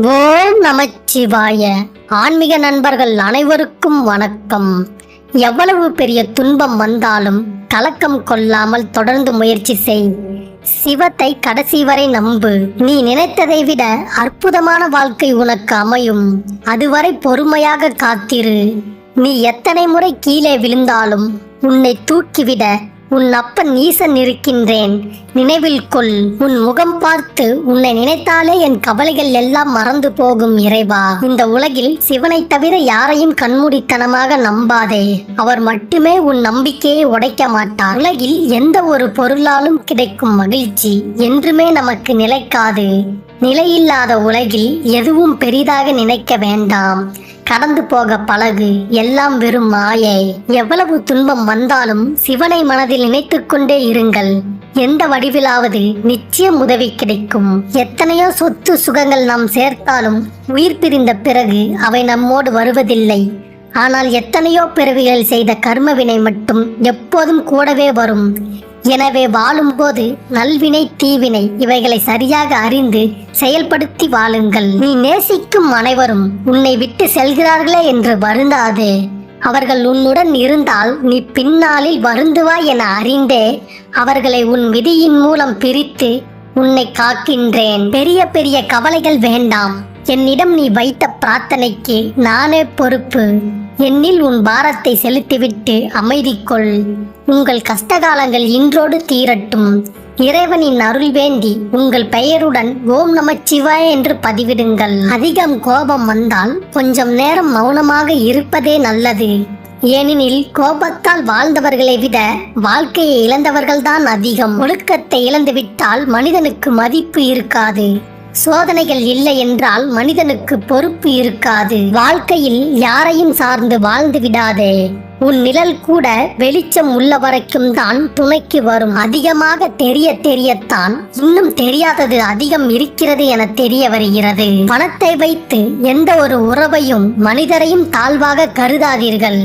ஓம் நமச்சிவாய. ஆன்மீக நண்பர்கள் அனைவருக்கும் வணக்கம். எவ்வளவு பெரிய துன்பம் வந்தாலும் கலக்கம் கொள்ளாமல் தொடர்ந்து முயற்சி செய். சிவத்தை கடைசி வரை நம்பு. நீ நினைத்ததை விட அற்புதமான வாழ்க்கை உனக்கு அமையும். அதுவரை பொறுமையாக காத்திரு. நீ எத்தனை முறை கீழே விழுந்தாலும் உன்னை தூக்கிவிட உன் அப்பன் ஈசன் இருக்கின்றேன். நினைவில் கொள் உன் முகம் பார்த்து உன்னை நினைத்தாலே என் கவலைகள் எல்லாம் மறந்து போகும் இறைவா. இந்த உலகில் சிவனை தவிர யாரையும் கண்மூடித்தனமாக நம்பாதே. அவர் மட்டுமே உன் நம்பிக்கையை உடைக்க மாட்டார். உலகில் எந்த ஒரு பொருளாலும் கிடைக்கும் மகிழ்ச்சி என்றுமே நமக்கு நிலைக்காது. நிலையில்லாத உலகில் எதுவும் பெரிதாக நினைக்க வேண்டாம். கடந்து போக பழகு. எல்லாம் வெறும் மாயை. எவ்வளவு துன்பம் வந்தாலும் சிவனை மனதில் நினைத்துக் கொண்டே இருங்கள். எந்த வடிவிலாவது நிச்சயம் உதவி கிடைக்கும். எத்தனையோ சொத்து சுகங்கள் நாம் சேர்த்தாலும் உயிர் பிரிந்த பிறகு அவை நம்மோடு வருவதில்லை. ஆனால் எத்தனையோ பிறவிகள் செய்த கர்மவினை மட்டும் எப்போதும் கூடவே வரும். எனவே வாழும்போது நல்வினை தீவினை இவைகளை சரியாக அறிந்து செயல்படுத்தி வாழுங்கள். நீ நேசிக்கும் அனைவரும் உன்னை விட்டு செல்கிறார்களே என்று வருந்தாதே. அவர்கள் உன்னுடன் இருந்தால் நீ பின்னாளில் வருந்துவாய் என அறிந்தே அவர்களை உன் விதியின் மூலம் பிரித்து உன்னை காக்கின்றேன். பெரிய பெரிய கவலைகள் வேண்டாம். என்னிடம் நீ வைத்த பிரார்த்தனைக்கு நானே பொறுப்பு. என்னில் உன் பாரத்தை செலுத்திவிட்டு அமைதி கொள் உங்கள் கஷ்டகாலங்கள் இன்றோடு தீரட்டும். இறைவனின் அருள் வேண்டி உங்கள் பெயருடன் ஓம் நமச்சிவாய என்று பதிவிடுங்கள். அதிகம் கோபம் வந்தால் கொஞ்சம் நேரம் மௌனமாக இருப்பதே நல்லது. ஏனெனில் கோபத்தால் வாழ்ந்தவர்களை விட வாழ்க்கையை இழந்தவர்கள்தான் அதிகம். ஒழுக்கத்தை இழந்துவிட்டால் மனிதனுக்கு மதிப்பு இருக்காது. சோதனைகள் இல்லை என்றால் மனிதனுக்கு பொறுப்பு இருக்காது. வாழ்க்கையில் யாரையும் சார்ந்து வாழ்ந்து விடாதே. உன் நிழல் கூட வெளிச்சம் உள்ள வரைக்கும் தான் துணைக்கு வரும். அதிகமாக தெரிய தெரியத்தான் இன்னும் தெரியாதது அதிகம் இருக்கிறது என தெரிய வருகிறது. பணத்தை வைத்து எந்த ஒரு உறவையும் மனிதரையும் தாழ்வாக கருதாதீர்கள்.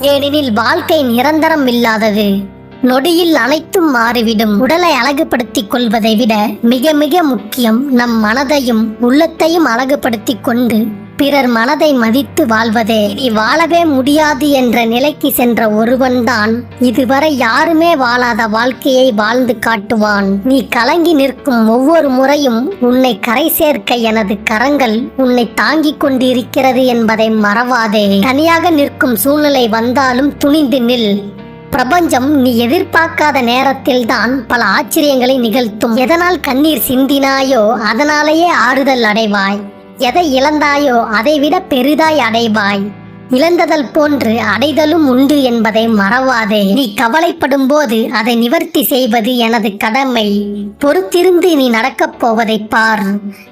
ஏனெனில் வாழ்க்கை நிரந்தரம் இல்லாதது. நொடியில் அனைத்தும் மாறிவிடும். உடலை அழகுபடுத்திக் கொள்வதை விட மிக மிக முக்கியம் நம் மனதையும் உள்ளத்தையும் அழகுபடுத்திக் கொண்டு பிறர் மனதை மதித்து வாழ்வதே. நீ வாழவே முடியாது என்ற நிலைக்கு சென்ற ஒருவன்தான் இதுவரை யாருமே வாழாத வாழ்க்கையை வாழ்ந்து காட்டுவான். நீ கலங்கி நிற்கும் ஒவ்வொரு முறையும் உன்னை கரை சேர்க்க எனது கரங்கள் உன்னை தாங்கிக் கொண்டிருக்கிறது என்பதை மறவாதே. தனியாக நிற்கும் சூழ்நிலை வந்தாலும் துணிந்து நில். பிரபஞ்சம் நீ எதிர்பார்க்காத நேரத்தில் தான் பல ஆச்சரியங்களை நிகழ்த்தும். எதனால் கண்ணீர் சிந்தினாயோ அதனாலேயே ஆறுதல் அடைவாய். எதை இழந்தாயோ அதைவிட பெரிதாய் அடைவாய். இழந்ததல் போன்று அடைதலும் உண்டு என்பதை மறவாதே. நீ கவலைப்படும் போது அதை நிவர்த்தி செய்வது எனது கடமை. பொறுத்திருந்து நீ நடக்கப் போவதை பார்.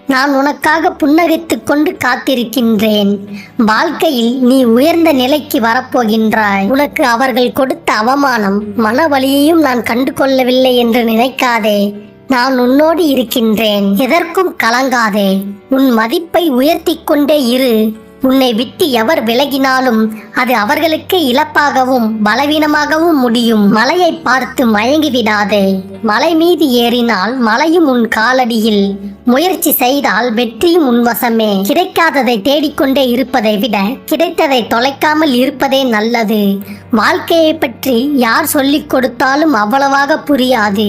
நான் உனக்காக புன்னகைத்துக் கொண்டு காத்திருக்கின்றேன். வாழ்க்கையில் நீ உயர்ந்த நிலைக்கு வரப்போகின்றாய். உனக்கு அவர்கள் கொடுத்த அவமானம் மன வழியையும் நான் கண்டு கொள்ளவில்லை என்று நினைக்காதே. நான் உன்னோடு இருக்கின்றேன். எதற்கும் கலங்காதே. உன் மதிப்பை உயர்த்தி கொண்டே இரு. உன்னை விட்டு எவர் விலகினாலும் அது அவர்களுக்கு இழப்பாகவும் பலவீனமாகவும் முடியும். மலையை பார்த்து மயங்கி விடாதே மலை மீது ஏறினால் மலையும் உன் காலடியில். முயற்சி செய்தால் வெற்றியும் உன் வசமே. கிடைக்காததை தேடிக்கொண்டே இருப்பதை விட கிடைத்ததை தொலைக்காமல் இருப்பதே நல்லது. வாழ்க்கையை பற்றி யார் சொல்லிக் கொடுத்தாலும் அவ்வளவாக புரியாது.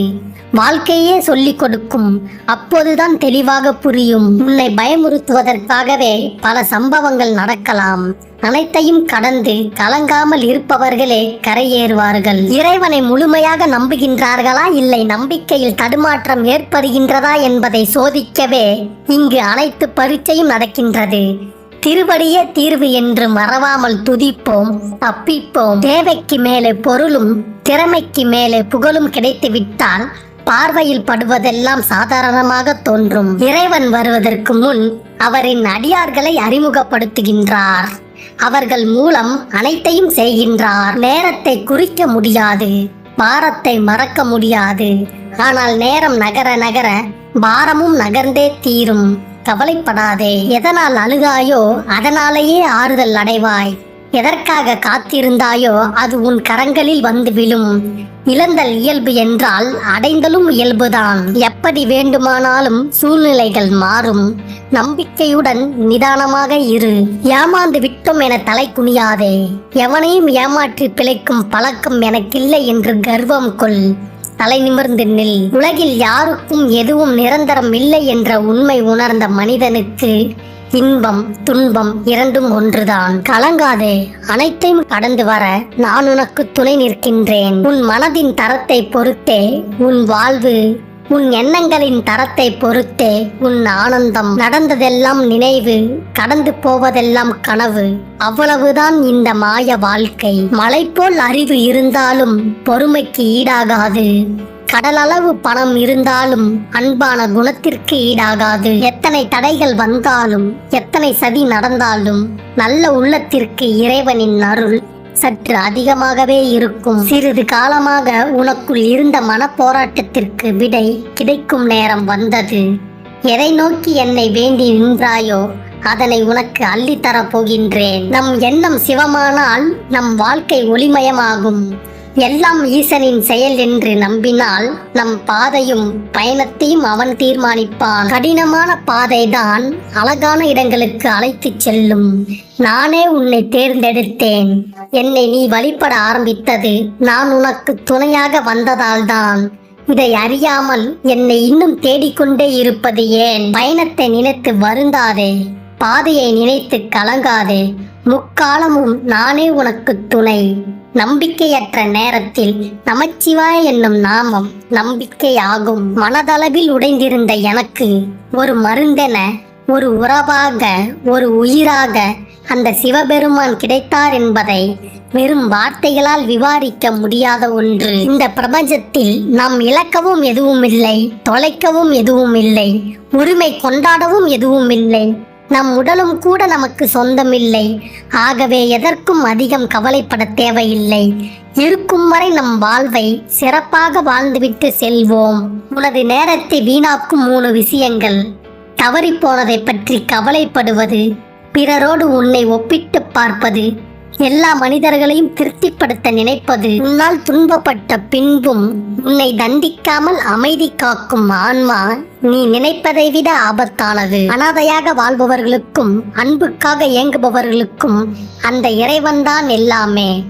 வாழ்க்கையே சொல்லிக் கொடுக்கும். அப்போதுதான் தெளிவாக புரியும். உன்னை பயமுறுத்துவதற்காகவே பல சம்பவங்கள் நடக்கலாம். அனைத்தையும் கடந்து கலங்காமல் இருப்பவர்களே கரையேறுவார்கள். இறைவனை முழுமையாக நம்புகின்றார்களா? இல்லை நம்பிக்கையில் தடுமாற்றம் ஏற்படுகின்றதா என்பதை சோதிக்கவே இங்கு அனைத்து பரீட்சையும் நடக்கின்றது. திருவடியே தீர்வு என்று மறவாமல் துதிப்போம் தப்பிப்போம். தேவைக்கு மேலே பொருளும் திறமைக்கு மேலே புகழும் கிடைத்து விட்டால் பார்வையில் படுவதெல்லாம் சாதாரணமாக தோன்றும். இறைவன் வருவதற்கு முன் அவரின் அடியார்களை அறிமுகப்படுத்துகின்றார். அவர்கள் மூலம் அனைத்தையும் செய்கின்றார். நேரத்தை குறிக்க முடியாது. பாரத்தை மறக்க முடியாது. ஆனால் நேரம் நகர நகர பாரமும் நகர்ந்தே தீரும். கவலைப்படாதே. எதனால் அழுகாயோ அதனாலேயே ஆறுதல் அடைவாய். எதற்காக காத்திருந்தாயோ அது உன் கரங்களில் வந்து விழும். இழந்தல் இயல்பு என்றால் அடைந்தலும் இயல்புதான். எப்படி வேண்டுமானாலும் சூழ்நிலைகள் மாறும். நம்பிக்கையுடன் நிதானமாக இரு. ஏமாந்து விட்டோம் என தலை குனியாதே. எவனையும் ஏமாற்றி பிழைக்கும் பழக்கம் எனக்கில்லை என்று கர்வம் கொள். தலை நிமிர்ந்து நில். உலகில் யாருக்கும் எதுவும் நிரந்தரம் இல்லை என்ற உண்மை உணர்ந்த மனிதனுக்கு இன்பம் துன்பம் இரண்டும் ஒன்றுதான். கலங்காதே அனைத்தையும் கடந்து வர நான் உனக்கு துணை நிற்கின்றேன். உன் மனதின் தரத்தை பொறுத்தே உன் வாழ்வு உன் எண்ணங்களின் தரத்தை பொறுத்தே உன் ஆனந்தம். நடந்ததெல்லாம் நினைவு கடந்து போவதெல்லாம் கனவு. அவ்வளவுதான் இந்த மாய வாழ்க்கை. மலை போல் அறிவு இருந்தாலும் பொறுமைக்கு ஈடாகாது. கடலளவு பணம் இருந்தாலும் அன்பான குணத்திற்கு ஈடாகாது. எத்தனை தடைகள் வந்தாலும் எத்தனை சதி நடந்தாலும் நல்ல உள்ளத்திற்கு இறைவனின் அருள் சற்று அதிகமாகவே இருக்கும். சிறிது காலமாக உனக்குள் இருந்த மனப்போராட்டத்திற்கு விடை கிடைக்கும் நேரம் வந்தது. எதை நோக்கி என்னை வேண்டி நின்றாயோ அதனை உனக்கு அள்ளித்தரப் போகின்றேன். நம் எண்ணம் சிவமானால் நம் வாழ்க்கை ஒளிமயமாகும். எல்லாம் ஈசனின் செயல் என்று நம்பினால் நம் பாதையும் பயணத்தையும் அவன் தீர்மானிப்பான். கடினமான பாதைதான் அழகான இடங்களுக்கு அழைத்துச் செல்லும். நானே உன்னை தேர்ந்தெடுத்தேன். என்னை நீ வழிபட ஆரம்பித்தது நான் உனக்கு துணையாக வந்ததால்தான். இதை அறியாமல் என்னை இன்னும் தேடிக்கொண்டே இருப்பது ஏன்? பயணத்தை நினைத்து வருந்தாதே. பாதையை நினைத்து கலங்காதே. முக்காலமும் நானே உனக்கு துணை. நம்பிக்கையற்ற நேரத்தில் நமச்சிவாய என்னும் நாமம் நம்பிக்கையாகும். மனதளவில் உடைந்திருந்த எனக்கு ஒரு மருந்தென ஒரு உறவாக ஒரு உயிராக அந்த சிவபெருமான் கிடைத்தார் என்பதை வெறும் வார்த்தைகளால் விவாரிக்க முடியாத ஒன்று. இந்த பிரபஞ்சத்தில் நாம் இழக்கவும் எதுவும் இல்லை தொலைக்கவும் எதுவும் இல்லை உரிமை கொண்டாடவும் எதுவும் இல்லை நம் உடலும் கூட நமக்கு சொந்தமில்லை. ஆகவே எதற்கும் அதிகம் கவலைப்பட தேவையில்லை. இருக்கும் வரை நம் வாழ்வை சிறப்பாக வாழ்ந்துவிட்டு செல்வோம். உனது நேரத்தை வீணாக்கும் மூணு விஷயங்கள். தவறிப்போனதை பற்றி கவலைப்படுவது பிறரோடு உன்னை ஒப்பிட்டு பார்ப்பது எல்லா மனிதர்களையும் திருப்திப்படுத்த நினைப்பது உன்னால் துன்பப்பட்ட பின்பும் உன்னை தண்டிக்காமல் அமைதி காக்கும் ஆன்மா நீ நினைப்பதை விட ஆபத்தானது. அனாதையாக வாழ்பவர்களுக்கும் அன்புக்காக இயங்குபவர்களுக்கும் அந்த இறைவன்தான் எல்லாமே.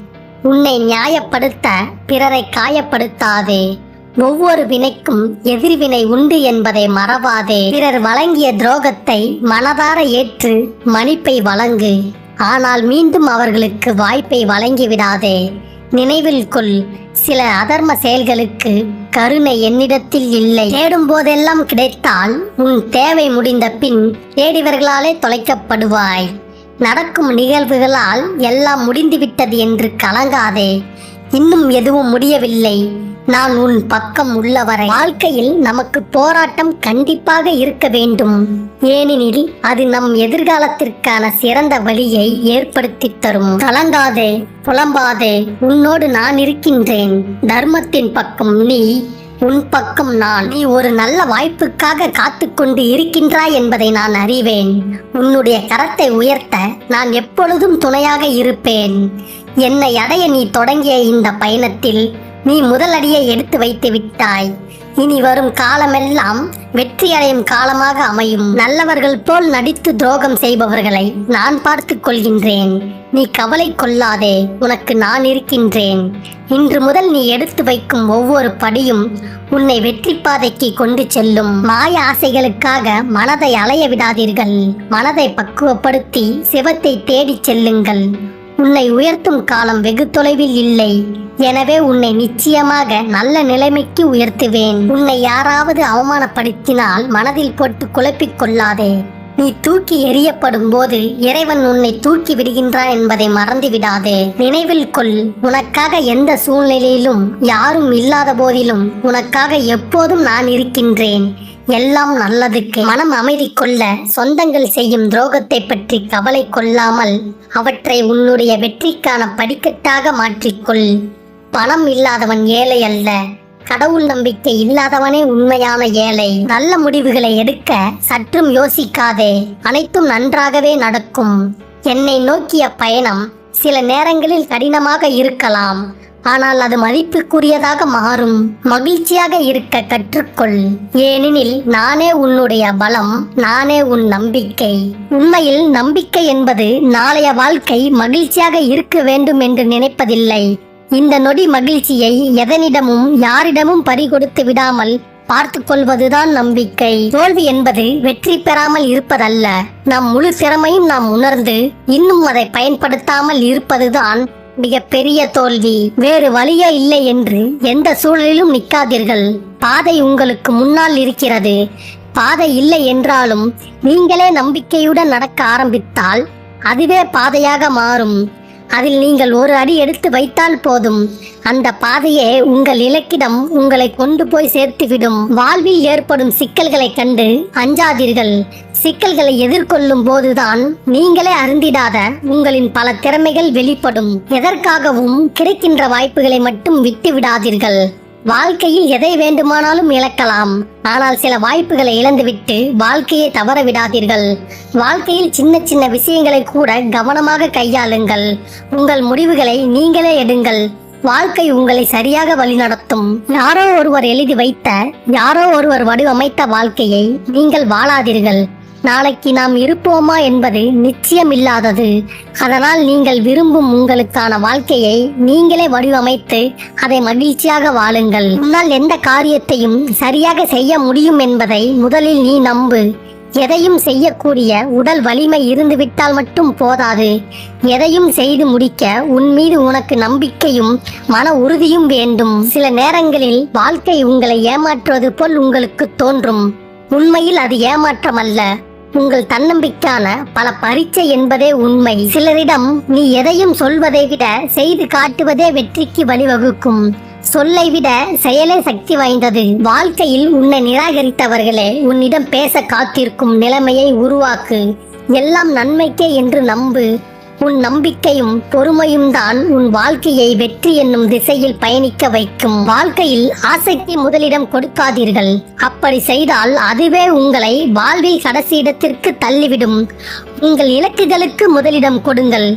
உன்னை நியாயப்படுத்த பிறரை காயப்படுத்தாதே. ஒவ்வொரு வினைக்கும் எதிர்வினை உண்டு என்பதை மறவாதே. பிறர் வழங்கிய துரோகத்தை மனதார ஏற்று மன்னிப்பை வழங்கு. ஆனால் மீண்டும் அவர்களுக்கு வாய்ப்பை வழங்கிவிடாதே. நினைவில் கொள் சில அதர்ம செயல்களுக்கு கருணை என்னிடத்தில் இல்லை. தேடும் போதெல்லாம் கிடைத்தால் உன் தேவை முடிந்த பின் தேடிவர்களாலே தொலைக்கப்படுவாய். நடக்கும் நிகழ்வுகளால் எல்லாம் முடிந்துவிட்டது என்று கலங்காதே. இன்னும் எதுவும் முடியவில்லை. நான் உன் பக்கம் உள்ளவரை. வாழ்க்கையில் நமக்கு போராட்டம் கண்டிப்பாக இருக்க வேண்டும். ஏனெனில் அது நம் எதிர்காலத்திற்கான சிறந்த வழியை ஏற்படுத்தி தரும். கலங்காதே புலம்பாதே உன்னோடு நான் இருக்கின்றேன். தர்மத்தின் பக்கம் நீ உன் பக்கம் நான். நீ ஒரு நல்ல வாய்ப்புக்காக காத்துக்கொண்டு இருக்கின்றாய் என்பதை நான் அறிவேன். உன்னுடைய கரத்தை உயர்த்த நான் எப்பொழுதும் துணையாக இருப்பேன். என்னை அடைய நீ தொடங்கிய இந்த பயணத்தில் நீ முதல் அடியை எடுத்து வைத்து விட்டாய். இனி வரும் காலமெல்லாம் வெற்றி அடையும் காலமாக அமையும். நல்லவர்கள் போல் நடித்து துரோகம் செய்பவர்களை நான் பார்த்து கொள்கின்றேன். நீ கவலை கொள்ளாதே உனக்கு நான் இருக்கின்றேன். இன்று முதல் நீ எடுத்து வைக்கும் ஒவ்வொரு படியும் உன்னை வெற்றி பாதைக்கு கொண்டு செல்லும். மாய ஆசைகளுக்காக மனதை அலைய விடாதீர்கள். மனதை பக்குவப்படுத்தி சிவத்தை தேடிச் செல்லுங்கள். உன்னை உயர்த்தும் காலம் வெகு தொலைவில் இல்லை. எனவே உன்னை நிச்சயமாக நல்ல நிலைமைக்கு உயர்த்துவேன். உன்னை யாராவது அவமானப்படுத்தினால் மனதில் போட்டு குழப்பிக் கொள்ளாதே. நீ தூக்கி எறியப்படும் போது இறைவன் உன்னை தூக்கி விடுகின்றான் என்பதை மறந்து விடாதே. நினைவில் கொள் உனக்காக எந்த சூழ்நிலையிலும் யாரும் இல்லாத போதிலும் உனக்காக எப்போதும் நான் இருக்கின்றேன். எல்லாம் நல்லதுக்கு மனம் அமைதி கொள்ள சொந்தங்கள் செய்யும் துரோகத்தை பற்றி கவலை கொள்ளாமல் அவற்றை உன்னுடைய வெற்றிக்கான படிக்கட்டாக மாற்றிக்கொள். பணம் இல்லாதவன் ஏழை அல்ல. கடவுள் நம்பிக்கை இல்லாதவனே உண்மையான ஏழை. நல்ல முடிவுகளை எடுக்க சற்றும் யோசிக்காதே. அனைத்தும் நன்றாகவே நடக்கும். என்னை நோக்கிய பயணம் சில நேரங்களில் கடினமாக இருக்கலாம். ஆனால் அது மதிப்புக்குரியதாக மாறும். மகிழ்ச்சியாக இருக்க கற்றுக்கொள். ஏனெனில் நானே உன்னுடைய பலம் நானே உன் நம்பிக்கை. உண்மையில் நம்பிக்கை என்பது நாளைய வாழ்க்கை மகிழ்ச்சியாக இருக்க வேண்டும் என்று நினைப்பதில்லை. இந்த நொடி மகிழ்ச்சியை எதனிடமும் யாரிடமும் பறிகொடுத்து விடாமல் பார்த்து கொள்வதுதான் நம்பிக்கை. தோல்வி என்பது வெற்றி பெறாமல் இருப்பதல்ல. நம் முழு திறமையும் நாம் உணர்ந்து இன்னும் அதை பயன்படுத்தாமல் இருப்பதுதான் மிகப்பெரிய தோல்வி. வேறு வழியே இல்லை என்று எந்த சூழலிலும் நிற்காதீர்கள். பாதை உங்களுக்கு முன்னால் இருக்கிறது. பாதை இல்லை என்றாலும் நீங்களே நம்பிக்கையுடன் நடக்க ஆரம்பித்தால் அதுவே பாதையாக மாறும். அதில் நீங்கள் ஒரு அடி எடுத்து வைத்தால் போதும். அந்த பாதையே உங்கள் இலக்கிடம் உங்களை கொண்டு போய் சேர்த்துவிடும். வாழ்வில் ஏற்படும் சிக்கல்களை கண்டு அஞ்சாதீர்கள். சிக்கல்களை எதிர்கொள்ளும் போதுதான் நீங்களே அருந்திடாத உங்களின் பல திறமைகள் வெளிப்படும். எதற்காகவும் கிடைக்கின்ற வாய்ப்புகளை மட்டும் விட்டு விடாதீர்கள் வாழ்க்கையில் எதை வேண்டுமானாலும் இழக்கலாம். ஆனால் சில வாய்ப்புகளை இழந்துவிட்டு வாழ்க்கையை தவற விடாதீர்கள் வாழ்க்கையில் சின்ன சின்ன விஷயங்களை கூட கவனமாக கையாளுங்கள். உங்கள் முடிவுகளை நீங்களே எடுங்கள். வாழ்க்கை உங்களை சரியாக வழிநடத்தும். யாரோ ஒருவர் எழுதி வைத்த யாரோ ஒருவர் வடிவமைத்த வாழ்க்கையை நீங்கள் வாழாதீர்கள். நாளைக்கு நாம் இருப்போமா என்பது நிச்சயமில்லாதது. அதனால் நீங்கள் விரும்பும் உங்களுக்கான வாழ்க்கையை நீங்களே வடிவமைத்து அதை மகிழ்ச்சியாக வாழுங்கள். உன்னால் எந்த காரியத்தையும் சரியாக செய்ய முடியும் என்பதை முதலில் நீ நம்பு. எதையும் செய்யக்கூடிய உடல் வலிமை இருந்துவிட்டால் மட்டும் போதாது. எதையும் செய்து முடிக்க உன் மீது உனக்கு நம்பிக்கையும் மன உறுதியும் வேண்டும். சில நேரங்களில் வாழ்க்கை உங்களை ஏமாற்றுவது போல் உங்களுக்கு தோன்றும். உண்மையில் அது ஏமாற்றம் அல்ல உங்கள் தன்னம்பிக்கான பல பரீட்சை என்பதே உண்மை. சிலரிடம் நீ எதையும் சொல்வதை விட செய்து காட்டுவதே வெற்றிக்கு வழிவகுக்கும். சொல்லை விட செயலே சக்தி வாய்ந்தது. வாழ்க்கையில் உன்னை நிராகரித்தவர்களே உன்னிடம் பேச காத்திருக்கும் நிலைமையை உருவாக்கு. எல்லாம் நன்மைக்கே என்று நம்பு. உன் நம்பிக்கையும் பொறுமையும் தான் உன் வாழ்க்கையை வெற்றி என்னும் திசையில் பயணிக்க வைக்கும். வாழ்க்கையில் ஆசைக்கு முதலிடம் கொடுக்காதீர்கள். அப்படி செய்தால் அதுவே உங்களை வாழ்வில் கடைசி இடத்திற்கு தள்ளிவிடும். உங்கள் இலக்குகளுக்கு முதலிடம் கொடுங்கள்.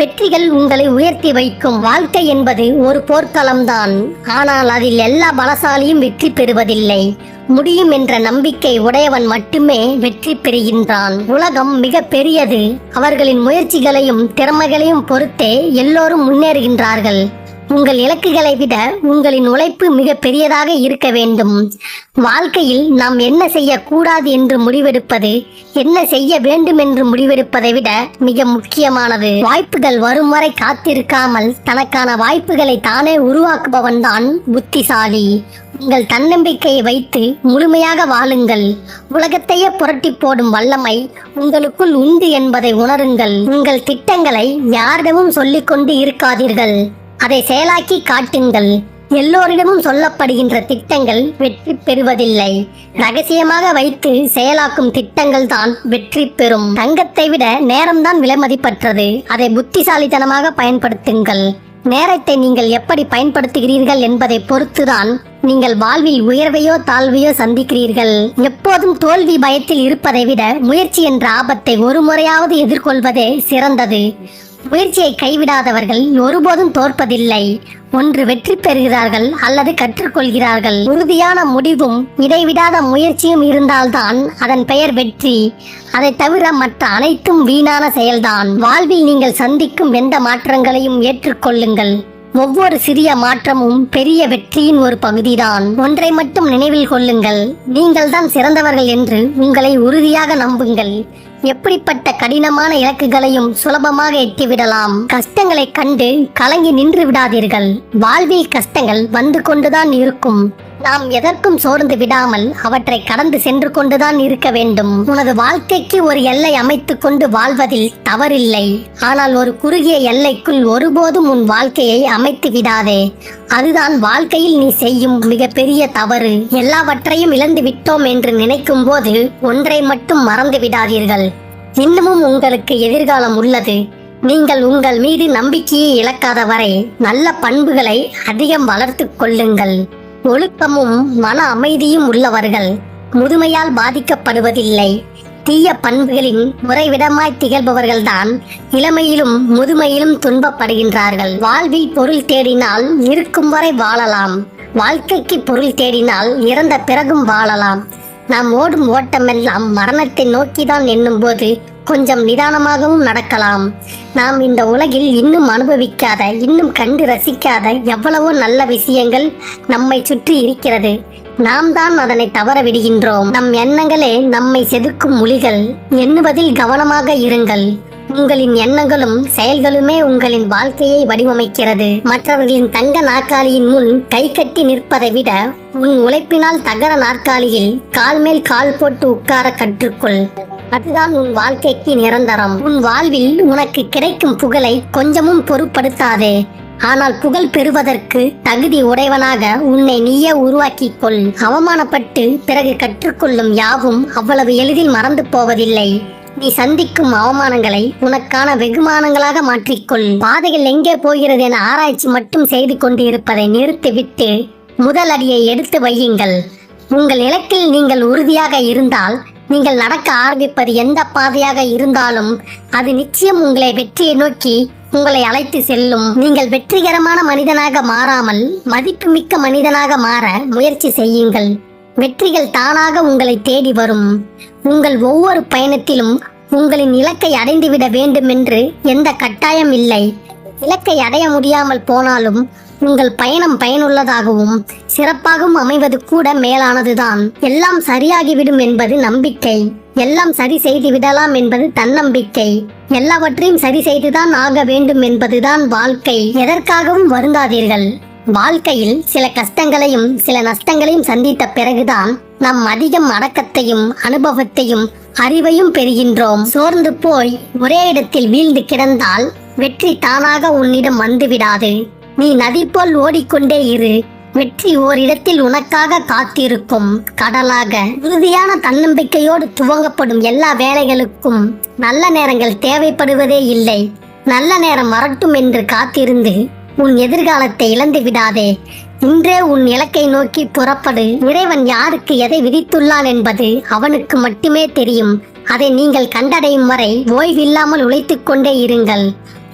வெற்றிகள் உங்களை உயர்த்தி வைக்கும். வாழ்க்கை என்பது ஒரு போர்க்களம்தான். ஆனால் அதில் எல்லா பலசாலியும் வெற்றி பெறுவதில்லை. முடியும் என்ற நம்பிக்கை உடையவன் மட்டுமே வெற்றி பெறுகின்றான். உலகம் மிக பெரியது. அவர்களின் முயற்சிகளையும் திறமைகளையும் பொறுத்தே எல்லோரும் முன்னேறுகின்றார்கள். உங்கள் இலக்குகளை விட உங்களின் உழைப்பு மிக பெரியதாக இருக்க வேண்டும். வாழ்க்கையில் நாம் என்ன செய்யக்கூடாது என்று முடிவெடுப்பது என்ன செய்ய வேண்டும் என்று முடிவெடுப்பதை விட மிக முக்கியமானது. வாய்ப்புகள் வரும் வரை காத்திருக்காமல் தனக்கான வாய்ப்புகளை தானே உருவாக்குபவன் தான் புத்திசாலி. உங்கள் தன்னம்பிக்கையை வைத்து முழுமையாக வாழுங்கள். உலகத்தையே புரட்டி போடும் வல்லமை உங்களுக்குள் உண்டு என்பதை உணருங்கள். உங்கள் திட்டங்களை யாரிடமும் சொல்லிக்கொண்டு இருக்காதீர்கள். அதை செயலாக்கி காட்டுங்கள். எல்லோரிடமும் சொல்லப்படுகின்ற திட்டங்கள் வெற்றி பெறுவதில்லை. ரகசியமாக வைத்து செயலாக்கும் திட்டங்கள் தான் வெற்றி பெறும். தங்கத்தை விட நேரம்தான் விலைமதிப்பற்றது அதை புத்திசாலித்தனமாக பயன்படுத்துங்கள். நேரத்தை நீங்கள் எப்படி பயன்படுத்துகிறீர்கள் என்பதை பொறுத்துதான் நீங்கள் வாழ்வில் உயர்வையோ தாழ்வையோ சந்திக்கிறீர்கள். எப்போதும் தோல்வி பயத்தில் இருப்பதை விட முயற்சி என்ற ஆபத்தை ஒரு முறையாவது எதிர்கொள்வதே சிறந்தது. முயற்சியை கைவிடாதவர்கள் ஒருபோதும் தோற்பதில்லை. ஒன்று வெற்றி பெறுகிறார்கள் அல்லது கற்றுக்கொள்கிறார்கள். உறுதியான முடிவும் இடைவிடாத முயற்சியும் இருந்தால்தான் அதன் பெயர் வெற்றி. அதை தவிர மற்ற அனைத்தும் வீணான செயல்தான். வாழ்வில் நீங்கள் சந்திக்கும் எந்த மாற்றங்களையும் ஏற்றுக்கொள்ளுங்கள். ஒவ்வொரு சிறிய மாற்றமும் பெரிய வெற்றியின் ஒரு பகுதிதான். ஒன்றை மட்டும் நினைவில் கொள்ளுங்கள். நீங்கள் தான் சிறந்தவர்கள் என்று உங்களை உறுதியாக நம்புங்கள். எப்படிப்பட்ட கடினமான இலக்குகளையும் சுலபமாக எட்டிவிடலாம். கஷ்டங்களை கண்டு கலங்கி நின்று விடாதீர்கள். வாழ்வில் கஷ்டங்கள் வந்து கொண்டுதான் இருக்கும். நாம் எதற்கும் சோர்ந்து விடாமல் அவற்றை கடந்து சென்று கொண்டுதான் இருக்க வேண்டும். உனது வாழ்க்கைக்கு ஒரு எல்லை அமைத்துக் கொண்டு வாழ்வதில் தவறில்லை. ஆனால் ஒரு குறுகிய எல்லைக்குள் ஒருபோதும் உன் வாழ்க்கையை அமைத்து விடாதே. அதுதான் வாழ்க்கையில் நீ செய்யும் மிகப்பெரிய தவறு. எல்லாவற்றையும் இழந்து விட்டோம் என்று நினைக்கும் போது ஒன்றை மட்டும் மறந்து விடாதீர்கள். இன்னமும் உங்களுக்கு எதிர்காலம் உள்ளது. நீங்கள் உங்கள் மீது நம்பிக்கையை இழக்காத வரை நல்ல பண்புகளை அதிகம் வளர்த்து கொள்ளுங்கள். ஒழுக்கமும் மன அமைதியும் உள்ளவர்கள் முதுமையால் பாதிக்கப்படுவதில்லை. தீய பண்புகளின் உறைவிடமாய் திகழ்பவர்கள்தான் இளமையிலும் முதுமையிலும் துன்பப்படுகின்றார்கள். வாழ்வில் பொருள் தேடினால் இருக்கும் வரை வாழலாம். வாழ்க்கைக்கு பொருள் தேடினால் இறந்த பிறகும் வாழலாம். நாம் ஓடும் ஓட்டமெல்லாம் மரணத்தை நோக்கிதான் எண்ணும்போது கொஞ்சம் நிதானமாகவும் நடக்கலாம். நாம் இந்த உலகில் இன்னும் அனுபவிக்காத இன்னும் கண்டு ரசிக்காத எவ்வளவோ நல்ல விஷயங்கள் நம்மை சுற்றி இருக்கிறது. நாம் தான் அதனை தவற விடுகின்றோம். நம் எண்ணங்களே நம்மை செதுக்கும் மொழிகள் எண்ணுவதில் கவனமாக இருங்கள். உங்களின் எண்ணங்களும் செயல்களுமே உங்களின் வாழ்க்கையை வடிவமைக்கிறது. மற்றவர்களின் தங்க நாற்காலியின் முன் கை கட்டி நிற்பதை விட உன் உழைப்பினால் தகர நாற்காலியில் கால் மேல் கால் போட்டு உட்கார கற்றுக்கொள். அதுதான் உன் வாழ்க்கைக்கு நிரந்தரம். உன் வாழ்வில் உனக்கு கிடைக்கும் புகழை கொஞ்சமும் பொருட்படுத்தாதே. ஆனால் புகழ் பெறுவதற்கு தகுதி உடையவனாக உன்னை நீயே உருவாக்கிக் கொள். அவமானப்பட்டு பிறகு கற்றுக்கொள்ளும் யாவும் அவ்வளவு எளிதில் மறந்து போவதில்லை. நீ சந்திக்கும் அவமானங்களை உனக்கான வெகுமானங்களாக மாற்றிக்கொள் பாதைகள் எங்கே போகிறது என ஆராய்ச்சி மட்டும் செய்து கொண்டு இருப்பதை நிறுத்திவிட்டு முதல் அடியை எடுத்து வையுங்கள். உங்கள் இலக்கில் நீங்கள் உறுதியாக இருந்தால் நீங்கள் நடக்க ஆரம்பிப்பது எந்த பாதையாக இருந்தாலும் அது நிச்சயம் உங்களை வெற்றியை நோக்கி உங்களை அழைத்து செல்லும். நீங்கள் வெற்றிகரமான மனிதனாக மாறாமல் மதிப்புமிக்க மனிதனாக மாற முயற்சி செய்யுங்கள். வெற்றிகள் தானாக உங்களை தேடி வரும். உங்கள் ஒவ்வொரு பயணத்திலும் உங்களின் இலக்கை அடைந்துவிட வேண்டும் என்று எந்த கட்டாயம் இல்லை. இலக்கை அடைய முடியாமல் போனாலும் உங்கள் பயணம் பயனுள்ளதாகவும் சிறப்பாகவும் அமைவது கூட மேலானதுதான். எல்லாம் சரியாகிவிடும் என்பது நம்பிக்கை. எல்லாம் சரி செய்து விடலாம் என்பது தன்னம்பிக்கை. எல்லாவற்றையும் சரி செய்துதான் ஆக வேண்டும் என்பதுதான் வாழ்க்கை. எதற்காகவும் வருந்தாதீர்கள். வாழ்க்கையில் சில கஷ்டங்களையும் சில நஷ்டங்களையும் சந்தித்த பிறகுதான் நாம் அதிகம் அடக்கத்தையும் அனுபவத்தையும் அறிவையும் பெறுகின்றோம். சோர்ந்து போய் ஒரே இடத்தில் வீழ்ந்து கிடந்தால் வெற்றி தானாக உன்னிடம் வந்துவிடாது. நீ நதி போல் ஓடிக்கொண்டே இரு. வெற்றி ஓரிடத்தில் உனக்காக காத்திருக்கும். கடலாக உறுதியான தன்னம்பிக்கையோடு துவங்கப்படும் எல்லா வேலைகளுக்கும் நல்ல நேரங்கள் தேவைப்படுவதே இல்லை. நல்ல நேரம் வரட்டும் என்று காத்திருந்து உன் எதிர்காலத்தை இழந்து விடாதே. இன்றே உன் இலக்கை நோக்கி புறப்படு. இறைவன் யாருக்கு எதை விதித்துள்ளான் என்பது அவனுக்கு மட்டுமே தெரியும். அதை நீங்கள் கண்டடையும் வரை ஓய்வில்லாமல் உழைத்துக்கொண்டே இருங்கள்.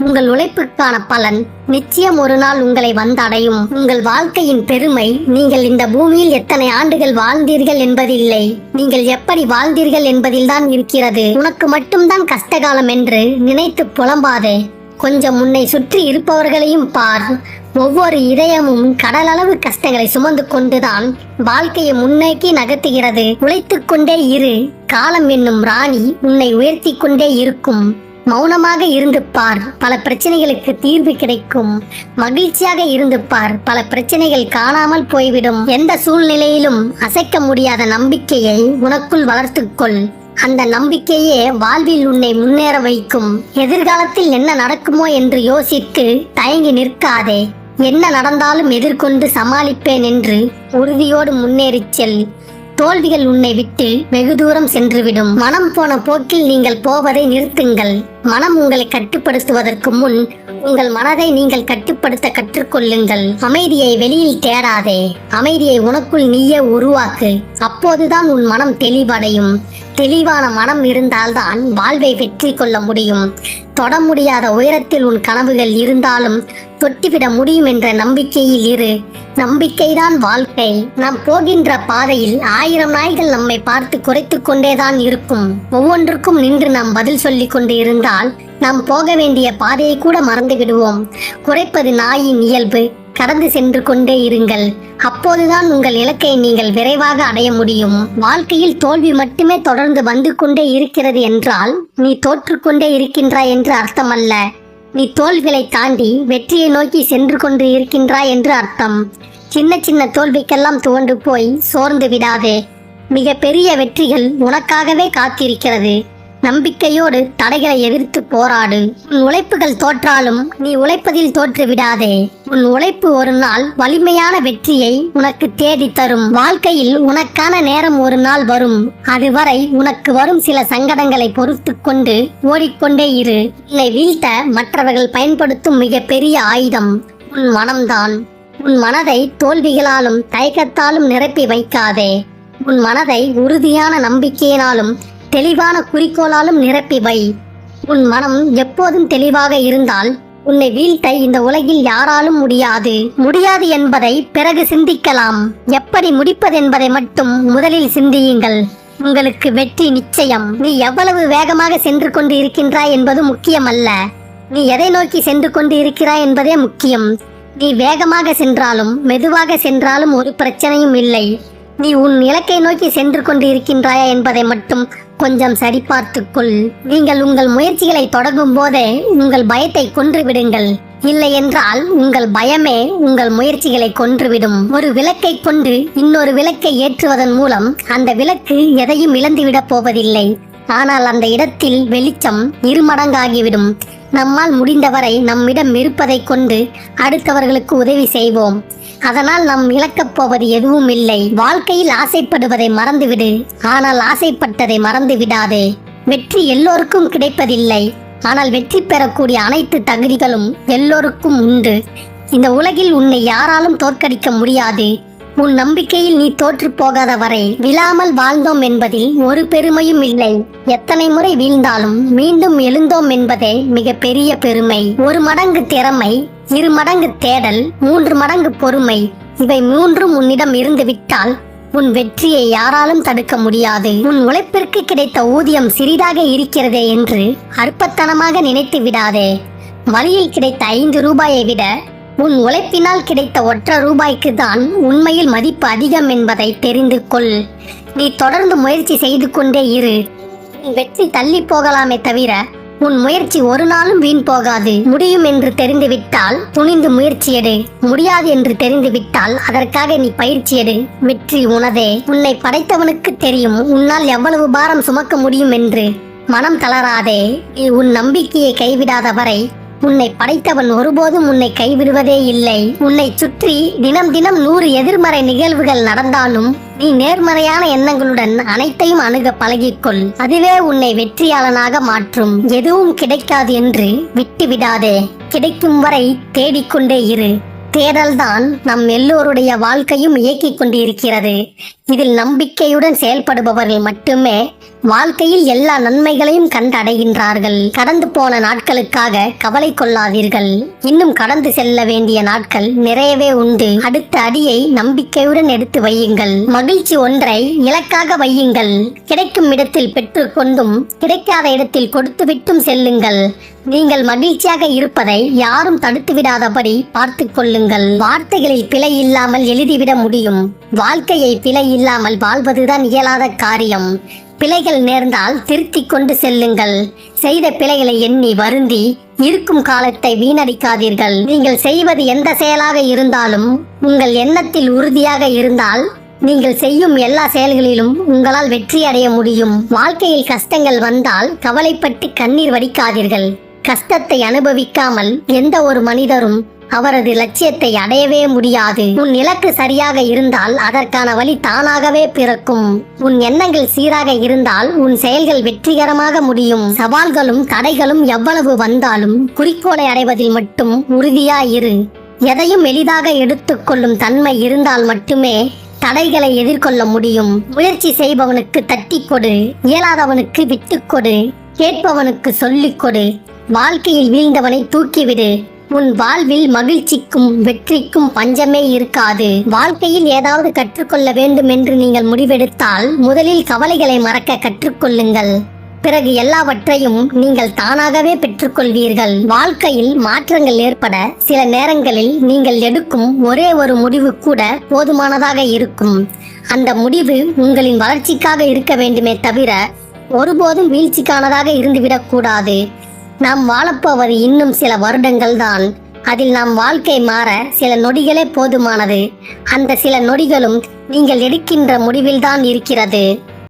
உங்கள் உழைப்புக்கான பலன் நிச்சயம் ஒரு நாள் உங்களை வந்தடையும். உங்கள் வாழ்க்கையின் பெருமை நீங்கள் இந்த பூமியில் எத்தனை ஆண்டுகள் வாழ்ந்தீர்கள் என்பதில்லை. நீங்கள் எப்படி வாழ்ந்தீர்கள் என்பதில்தான் இருக்கிறது. உனக்கு மட்டும்தான் கஷ்டகாலம் என்று நினைத்து புலம்பாதே. கொஞ்சம் உன்னை சுற்றி இருப்பவர்களையும் பார். ஒவ்வொரு இதயமும் கடலளவு கஷ்டங்களை சுமந்து கொண்டுதான் வாழ்க்கையை முன்னோக்கி நகர்த்துகிறது. உழைத்து கொண்டே இரு. காலம் என்னும் ராணி உன்னை உயர்த்தி கொண்டே இருக்கும். மௌனமாக இருந்து பார். பல பிரச்சனைகளுக்கு தீர்வு கிடைக்கும். மகிழ்ச்சியாக இருந்து பார். பல பிரச்சனைகள் காணாமல் போய்விடும். எந்த சூழ்நிலையிலும் அசைக்க முடியாத நம்பிக்கையை உனக்குள் வளர்த்துக்கொள் அந்த நம்பிக்கையே வாழ்வில் உன்னை முன்னேற வைக்கும். எதிர்காலத்தில் என்ன நடக்குமோ என்று யோசித்து தயங்கி நிற்காதே. என்ன நடந்தாலும் எதிர்கொண்டு சமாளிப்பேன் என்று உறுதியோடு முன்னேறிச் செல். தோல்விகள் உன்னை விட்டு வெகு தூரம் சென்றுவிடும். மனம் போன போக்கில் நீங்கள் போவதை நிறுத்துங்கள். மனம் உங்களை கட்டுப்படுத்துவதற்கு முன் உங்கள் மனதை நீங்கள் கட்டுப்படுத்த கற்றுக்கொள்ளுங்கள். அமைதியை வெளியில் தேடாதே. அமைதியை உனக்குள் நீயே உருவாக்கு. அப்போதுதான் உன் மனம் தெளிவடையும். தெளிவான மனம் இருந்தால்தான் வாழ்வை வெற்றி கொள்ள முடியும். தொட முடியாத உயரத்தில் உன் கனவுகள் இருந்தாலும் தொட்டுவிட முடியும் என்ற நம்பிக்கையில் இரு. நம்பிக்கைதான் வாழ்க்கை. நாம் போகின்ற பாதையில் ஆயிரம் நாய்கள் நம்மை பார்த்து குறைத்து கொண்டேதான் இருக்கும். ஒவ்வொன்றுக்கும் நின்று நாம் பதில் சொல்லிக் கொண்டு இருந்தால் நாம் போக வேண்டிய பாதையை கூட மறந்து விடுவோம். குறைப்பது நாயின் இயல்பு. கடந்து சென்று கொண்டே இருங்கள். அப்போதுதான் உங்கள் இலக்கை நீங்கள் விரைவாக அடைய முடியும். வாழ்க்கையில் தோல்வி மட்டுமே தொடர்ந்து வந்து கொண்டே இருக்கிறது என்றால் நீ தோற்றுக்கொண்டே இருக்கின்றாய் என்று அர்த்தமல்ல. நீ தோல்விகளை தாண்டி வெற்றியை நோக்கி சென்று கொண்டு இருக்கின்றாய் என்று அர்த்தம். சின்ன சின்ன தோல்விக்கெல்லாம் துவண்டு போய் சோர்ந்து விடாதே. மிக பெரிய வெற்றிகள் உனக்காகவே காத்திருக்கிறது. நம்பிக்கையோடு தடைகளை எதிர்த்து போராடு. உன் உழைப்புகள் தோற்றாலும் நீ உழைப்பதில் தோற்று விடாதே உன் உழைப்பு ஒரு நாள் வலிமையான வெற்றியை உனக்கு தேடி தரும். வாழ்க்கையில் உனக்கான நேரம் ஒரு நாள் வரும். அதுவரை உனக்கு வரும் சில சங்கடங்களை பொறுத்து கொண்டு ஓடிக்கொண்டே இரு. உன்னை வீழ்த்த மற்றவர்கள் பயன்படுத்தும் மிகப்பெரிய ஆயுதம் உன் மனம்தான். உன் மனதை தோல்விகளாலும் தயக்கத்தாலும் நிரப்பி வைக்காதே. உன் மனதை உறுதியான நம்பிக்கையினாலும் தெளிவான குறிக்கோளாலும் நிரப்பி வை. உன் மனம் எப்போதும் தெளிவாக இருந்தால் உன்னை வீழ்த்த இந்த உலகில் யாராலும் முடியாது. முடியாது என்பதை பிறகு சிந்திக்கலாம். எப்படி முடிப்பது என்பதை மட்டும் முதலில் சிந்தியுங்கள். உங்களுக்கு வெற்றி நிச்சயம். நீ எவ்வளவு வேகமாக சென்று கொண்டு இருக்கின்றாய் என்பது முக்கியமல்ல. நீ எதை நோக்கி சென்று கொண்டு இருக்கிறாய் என்பதே முக்கியம். நீ வேகமாக சென்றாலும் மெதுவாக சென்றாலும் ஒரு பிரச்சனையும் இல்லை. நீ உன் இலக்கை நோக்கி சென்று கொண்டு இருக்கின்றாயா என்பதை மட்டும் கொஞ்சம் சரிபார்த்துக்குள். நீங்கள் உங்கள் முயற்சிகளை தொடங்கும் போதே உங்கள் பயத்தை கொன்று விடுங்கள் இல்லை என்றால் உங்கள் பயமே உங்கள் முயற்சிகளை கொன்றுவிடும். ஒரு விளக்கை கொண்டு இன்னொரு விளக்கை ஏற்றுவதன் மூலம் அந்த விளக்கு எதையும் இழந்துவிடப் போவதில்லை. ஆனால் அந்த இடத்தில் வெளிச்சம் இருமடங்காகிவிடும். நம்மால் முடிந்தவரை நம்மிடம் இருப்பதைக் கொண்டு அடுத்தவர்களுக்கு உதவி செய்வோம். அதனால் நாம் இழக்கப் போவது எதுவும் இல்லை. வாழ்க்கையில் ஆசைப்படுவதை மறந்துவிடு. ஆனால் ஆசைப்பட்டதை மறந்து விடாதே வெற்றி எல்லோருக்கும் கிடைப்பதில்லை. ஆனால் வெற்றி பெறக்கூடிய அனைத்து தகுதிகளும் எல்லோருக்கும் உண்டு. இந்த உலகில் உன்னை யாராலும் தோற்கடிக்க முடியாது. உன் நம்பிக்கையில் நீ தோற்று போகாத வரை விழாமல் வாழ்ந்தோம் என்பதில் ஒரு பெருமையும் இல்லை. எத்தனை முறை வீழ்ந்தாலும் மீண்டும் எழுந்தோம் என்பதே மிக பெரிய பெருமை. ஒரு மடங்கு திறமை. இரு மடங்கு தேடல் மூன்று மடங்கு பொறுமை இவை மூன்றும் உன்னிடம் இருந்து விட்டால் உன் வெற்றியை யாராலும் தடுக்க முடியாது. உன் உழைப்பிற்கு கிடைத்த ஊதியம் சிறிதாக இருக்கிறதே என்று அற்பத்தனமாக நினைத்து விடாதே. வழியில் கிடைத்த ஐந்து ரூபாயை விட உன் உழைப்பினால் கிடைத்த ஒற்றை ரூபாய்க்கு தான் உண்மையில் மதிப்பு அதிகம் என்பதை தெரிந்து கொள். நீ தொடர்ந்து முயற்சி செய்து கொண்டே இரு. உன் வெற்றி தள்ளி போகலாமே தவிர உன் முயற்சி ஒரு நாளும் வீண் போகாது. முடியும் என்று தெரிந்துவிட்டால் துணிந்து முயற்சி எடு. முடியாது என்று தெரிந்துவிட்டால் அதற்காக நீ பயிற்சி எடு. வெற்றி உனதே. உன்னை படைத்தவனுக்கு தெரியும். உன்னால் எவ்வளவு பாரம் சுமக்க முடியும் என்று. மனம் தளராதே. உன் நம்பிக்கையை கைவிடாத வரை உன்னை படைத்தவன் ஒருபோதும் உன்னை கைவிடுவதே இல்லை. உன்னை சுற்றி தினம் தினம் நூறு எதிர்மறை நிகழ்வுகள் நடந்தாலும் நீ நேர்மறையான எண்ணங்களுடன் அனைத்தையும் அணுக பழகிக்கொள். அதுவே உன்னை வெற்றியாளனாக மாற்றும். எதுவும் கிடைக்காது என்று விட்டு விடாதே கிடைக்கும் வரை தேடிக்கொண்டே இரு. தேடல்தான் நம் எல்லோருடைய வாழ்க்கையும் இயக்கிக் கொண்டிருக்கிறது. இதில் நம்பிக்கையுடன் செயல்படுபவர்கள் மட்டுமே வாழ்க்கையில் எல்லா நன்மைகளையும் கண்டடைகின்றார்கள். கடந்து போன நாட்களுக்காக கவலை கொள்ளாதீர்கள். இன்னும் கடந்து செல்ல வேண்டிய நாட்கள் நிறையவே உண்டு. அடுத்த அடியை நம்பிக்கையுடன் எடுத்து வையுங்கள். மகிழ்ச்சி ஒன்றை இலக்காக வையுங்கள். கிடைக்கும் இடத்தில் பெற்றுக்கொண்டும் கிடைக்காத இடத்தில் கொடுத்துவிட்டும் செல்லுங்கள். நீங்கள் மகிழ்ச்சியாக இருப்பதை யாரும் தடுத்து விடாதபடி பார்த்து கொள்ளுங்கள். வார்த்தைகளில் பிழை இல்லாமல் எழுதிவிட முடியும். வாழ்க்கையை பிழை இல்லாமல் வாழ்வதுதான் இயலாத காரியம். பிழைகள் நேர்ந்தால் திருத்திக் கொண்டு செல்லுங்கள். செய்த பிழைகளை எண்ணி வருந்தி இருக்கும் காலத்தை வீணடிக்காதீர்கள். நீங்கள் செய்வது எந்த செயலாக இருந்தாலும் உங்கள் எண்ணத்தில் உறுதியாக இருந்தால் நீங்கள் செய்யும் எல்லா செயல்களிலும் உங்களால் வெற்றி அடைய முடியும். வாழ்க்கையில் கஷ்டங்கள் வந்தால் கவலைப்பட்டு கண்ணீர் வடிக்காதீர்கள். கஷ்டத்தை அனுபவிக்காமல் எந்த ஒரு மனிதரும் அவரது லட்சியத்தை அடையவே முடியாது. உன் இலக்கு சரியாக இருந்தால் அதற்கான வழி தானாகவே பிறக்கும். உன் எண்ணங்கள் சீராக இருந்தால் உன் செயல்கள் வெற்றிகரமாக முடியும். சவால்களும் தடைகளும் எவ்வளவு வந்தாலும் குறிக்கோளை அடைவதில் மட்டும் உறுதியாயிரு. எதையும் எளிதாக எடுத்துக்கொள்ளும் தன்மை இருந்தால் மட்டுமே தடைகளை எதிர்கொள்ள முடியும். முயற்சி செய்பவனுக்கு தட்டி கொடு. இயலாதவனுக்கு விட்டுக்கொடு கேட்பவனுக்கு சொல்லிக் கொடு. வாழ்க்கையில் வீழ்ந்தவனை தூக்கிவிடு. உன் வாழ்வில் மகிழ்ச்சிக்கும் வெற்றிக்கும் பஞ்சமே இருக்காது. வாழ்க்கையில் ஏதாவது கற்றுக்கொள்ள வேண்டும் என்று நீங்கள் முடிவெடுத்தால் முதலில் கவலைகளை மறக்க கற்றுக்கொள்ளுங்கள். பிறகு எல்லாவற்றையும் நீங்கள் தானாகவே பெற்றுக்கொள்வீர்கள். வாழ்க்கையில் மாற்றங்கள் ஏற்பட சில நேரங்களில் நீங்கள் எடுக்கும் ஒரே ஒரு முடிவு கூட போதுமானதாக இருக்கும். அந்த முடிவு உங்களின் வளர்ச்சிக்காக இருக்க வேண்டுமே தவிர ஒருபோதும் வீழ்ச்சிக்கானதாக இருந்துவிடக்கூடாது நாம் வாழப்போவது இன்னும் சில வருடங்கள் தான் அதில் நாம் வாழ்க்கை மாற சில நொடிகளே போதுமானது. அந்த சில நொடிகளும் நீங்கள் எடுக்கின்ற முடிவில்தான் இருக்கிறது.